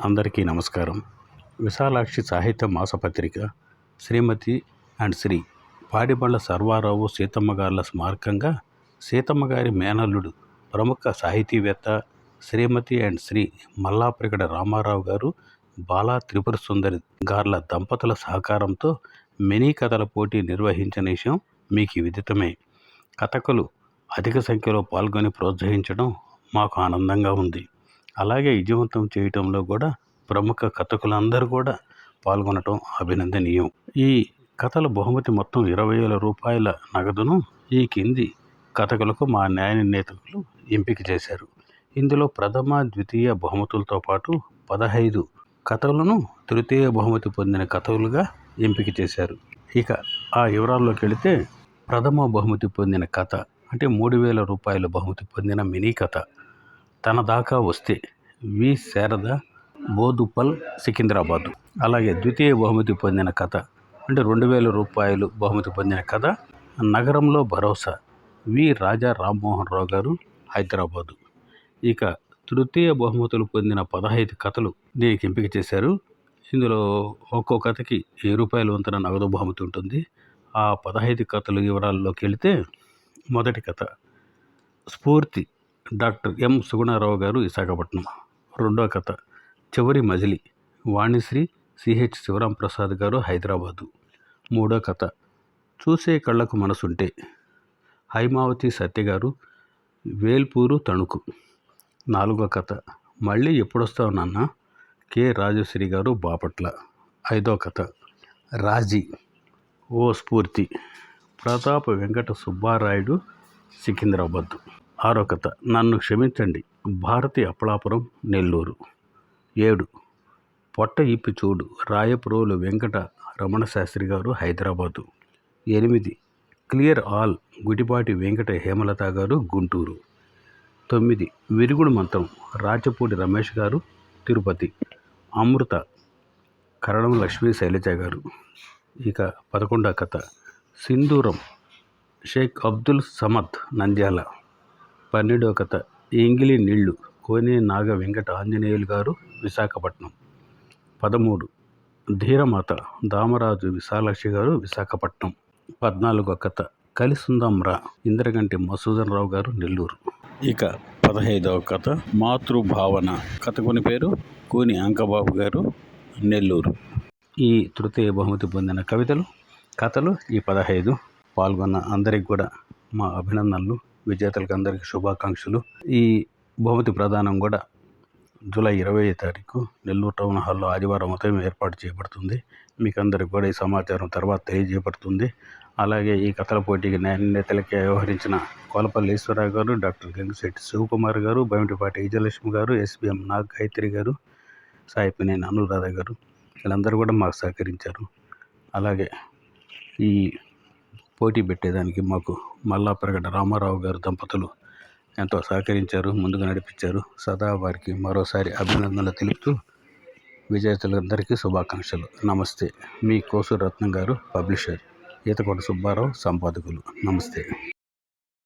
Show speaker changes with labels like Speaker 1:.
Speaker 1: అందరికీ నమస్కారం. విశాలాక్షి సాహిత్య మాసపత్రిక శ్రీమతి అండ్ శ్రీ పాడిబండ్ల సర్వారావు సీతమ్మ గారుల స్మారకంగా సీతమ్మ గారి మేనల్లుడు ప్రముఖ సాహితీవేత్త శ్రీమతి అండ్ శ్రీ మల్లాప్రికడ రామారావు గారు బాలా త్రిపుర సుందరి గార్ల దంపతుల సహకారంతో మినీ కథల పోటీ నిర్వహించిన విషయం మీకు విదితమే. కథకులు అధిక సంఖ్యలో పాల్గొని ప్రోత్సహించడం మాకు ఆనందంగా ఉంది. అలాగే విజయవంతం చేయటంలో కూడా ప్రముఖ కథకులందరూ కూడా పాల్గొనటం అభినందనీయం. ఈ కథల బహుమతి మొత్తం ఇరవై వేల రూపాయల నగదును ఈ కింది కథకులకు మా న్యాయ నిర్ణేతలు ఎంపిక చేశారు. ఇందులో ప్రథమ ద్వితీయ బహుమతులతో పాటు పదహైదు కథలను తృతీయ బహుమతి పొందిన కథలుగా ఎంపిక చేశారు. ఇక ఆ వివరాల్లోకి వెళితే ప్రథమ బహుమతి పొందిన కథ అంటే మూడు వేల రూపాయల బహుమతి పొందిన మినీ కథ. తన దాకా వస్తే వి. శారద బోధుపల్ సికింద్రాబాదు. అలాగే ద్వితీయ బహుమతి పొందిన కథ అంటే రెండు వేల రూపాయలు బహుమతి పొందిన కథ నగరంలో భరోసా. వి. రాజా రామ్మోహన్ రావు గారు హైదరాబాదు. ఇక తృతీయ బహుమతులు పొందిన పదహైదు కథలు దీనికి ఎంపిక చేశారు. ఇందులో ఒక్కో కథకి ఏ రూపాయలు వంతున నగదు బహుమతి ఉంటుంది. ఆ పదహైదు కథలు వివరాల్లోకి వెళితే మొదటి కథ. స్ఫూర్తి డాక్టర్ ఎం సుగుణారావు గారు విశాఖపట్నం. రెండో కథ. చివరి మజిలి. వాణిశ్రీ సిహెచ్ శివరాం ప్రసాద్ గారు హైదరాబాదు. మూడో కథ. చూసే కళ్ళకు మనసుంటే. హైమావతి సత్య గారు వేల్పూరు తణుకు. నాలుగో కథ. మళ్ళీ ఎప్పుడొస్తావు నాన్న? కె. రాజశ్రీ గారు బాపట్ల. ఐదో కథ. రాజీ. ఓ స్ఫూర్తి. ప్రతాప్ వెంకట సుబ్బారాయుడు సికింద్రాబాద్. ఆరో కథ నన్ను క్షమించండి. భారతి అప్పలాపురం నెల్లూరు. ఏడు. పొట్ట ఇప్పి చూడు. రాయపురోలు వెంకట రమణ శాస్త్రి గారు హైదరాబాదు. ఎనిమిది. క్లియర్ ఆల్ గుడిపాటి వెంకట హేమలత గారు గుంటూరు. తొమ్మిది. విరుగుడు మంత్రం రాచపూడి రమేష్ గారు తిరుపతి. అమృత కరణం లక్ష్మీ శైలజ గారు. ఇక పదకొండో కథ. సింధూరం. షేక్ అబ్దుల్ సమద్ నంద్యాల. పన్నెండవ కథ ఇంగిలి నీళ్ళు కోనే నాగ వెంకట ఆంజనేయులు గారు విశాఖపట్నం. పదమూడు ధీరమాత దామరాజు విశాలాక్షి గారు విశాఖపట్నం. పద్నాలుగో కథ కలిసుందాం రా ఇంద్రగంటి మసూదన్ రావు గారు నెల్లూరు. ఇక పదహైదవ కథ మాతృభావన కథ కొని పేరు కూని అంకబాబు గారు నెల్లూరు. ఈ తృతీయ బహుమతి పొందిన కవితలు కథలు ఈ పదహైదు. పాల్గొన్న అందరికి కూడా మా అభినందనలు. విజేతలకు అందరికీ శుభాకాంక్షలు. ఈ బహుమతి ప్రదానం కూడా జూలై ఇరవై తారీఖు నెల్లూరు టౌన్ హాల్లో ఆదివారం ఉదయం ఏర్పాటు చేయబడుతుంది. మీకు అందరికి కూడా ఈ సమాచారం తర్వాత తెలియజేయబడుతుంది. అలాగే ఈ కథల పోటీకి నేతలకి వ్యవహరించిన కోలపల్లి ఈశ్వరరావు గారు డాక్టర్ గంగిశెట్టి శివకుమార్ గారు బయటిపాటి విజయలక్ష్మి గారు ఎస్బీఎం నాగ్ గాయత్రి గారు సాయిపినేని అనురాధ గారు వీళ్ళందరూ కూడా మాకు సహకరించారు. అలాగే ఈ పోటీ పెట్టేదానికి మాకు మల్లాప్రగడ రామారావు గారు దంపతులు ఎంతో సహకరించారు ముందుగా నడిపించారు. సదా వారికి మరోసారి అభినందనలు తెలుపుతూ విజేతలందరికీ శుభాకాంక్షలు. నమస్తే. మీ కోసు రత్నం గారు పబ్లిషర్. ఈతకోట సుబ్బారావు సంపాదకులు. నమస్తే.